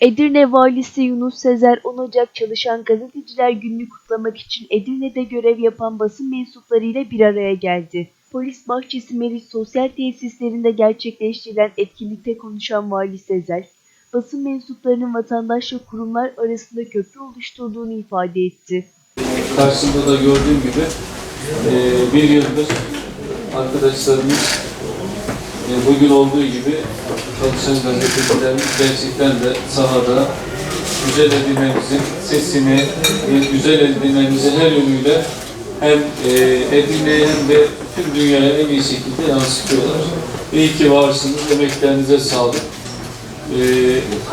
Edirne Valisi Yunus Sezer 10 Ocak Çalışan Gazeteciler Günü'nü kutlamak için Edirne'de görev yapan basın mensuplarıyla bir araya geldi. Polis Bahçesi Meriç Sosyal Tesislerinde gerçekleştirilen etkinlikte konuşan Vali Sezer, basın mensuplarının vatandaşla kurumlar arasında köprü oluşturduğunu ifade etti. Karşımda da gördüğüm gibi e, bir yıldır arkadaşlarımız e, bugün olduğu gibi çalışan gazetecilerimiz gerçekten de sahada güzel edinmemizin sesini, e, güzel edinmemizi her yönüyle hem e, Edirne'ye hem de tüm dünyaya en iyi şekilde yansıtıyorlar. İyi ki varsınız, emeklerinize sağlık. E,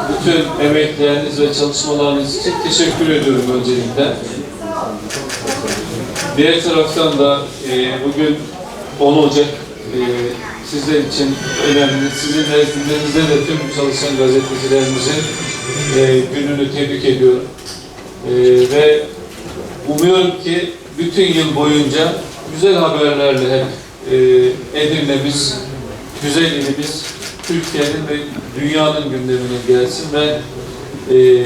bütün emekleriniz ve çalışmalarınız için teşekkür ediyorum öncelikle. Diğer taraftan da bugün 10 Ocak e, sizler için önemli. Sizin nezdinizde de tüm çalışan gazetecilerimizin e, gününü tebrik ediyorum. E, ve umuyorum ki bütün yıl boyunca güzel haberlerle hep e, Edirne'miz, güzel ilimiz Türkiye'nin ve dünyanın gündemine gelsin ve e,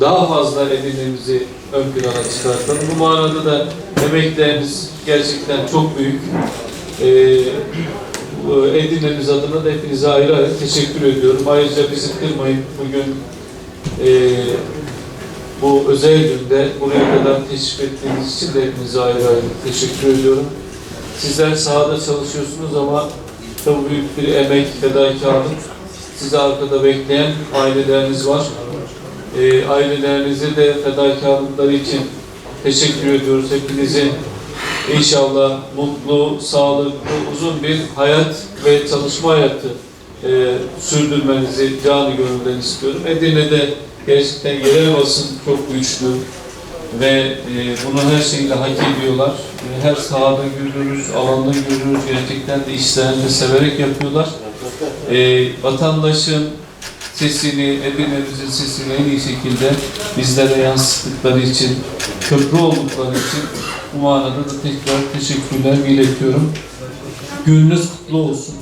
daha fazla Edirne'mizi ön plana çıkartalım. Bu manada da emekleriniz gerçekten çok büyük. E, bu Edirne'miz adına da hepinize ayrı ayrı teşekkür ediyorum. Ayrıca bizi kırmayın bugün e, bu özel günde buraya kadar teşrif ettiğiniz için de hepinize ayrı ayrı teşekkür ediyorum. Sizler sahada çalışıyorsunuz ama çok büyük bir emek, fedakarlık. Sizi arkada bekleyen aileleriniz var. E, ailelerinize de fedakarlıkları için teşekkür ediyoruz. Hepinizin inşallah mutlu, sağlıklı, uzun bir hayat ve çalışma hayatı e, sürdürmenizi canı gönülden istiyorum. Edirne'de gerçekten yerel basın çok güçlü ve e, bunu her şeyle hak ediyorlar. E, her sahada görüyoruz, alanda görüyoruz. Gerçekten de işlerini severek yapıyorlar. E, vatandaşın sesini, Edirne'mizin sesini en iyi şekilde bizlere yansıttıkları için, köprü oldukları için bu manada da tekrar teşekkürler iletiyorum. Gününüz kutlu olsun.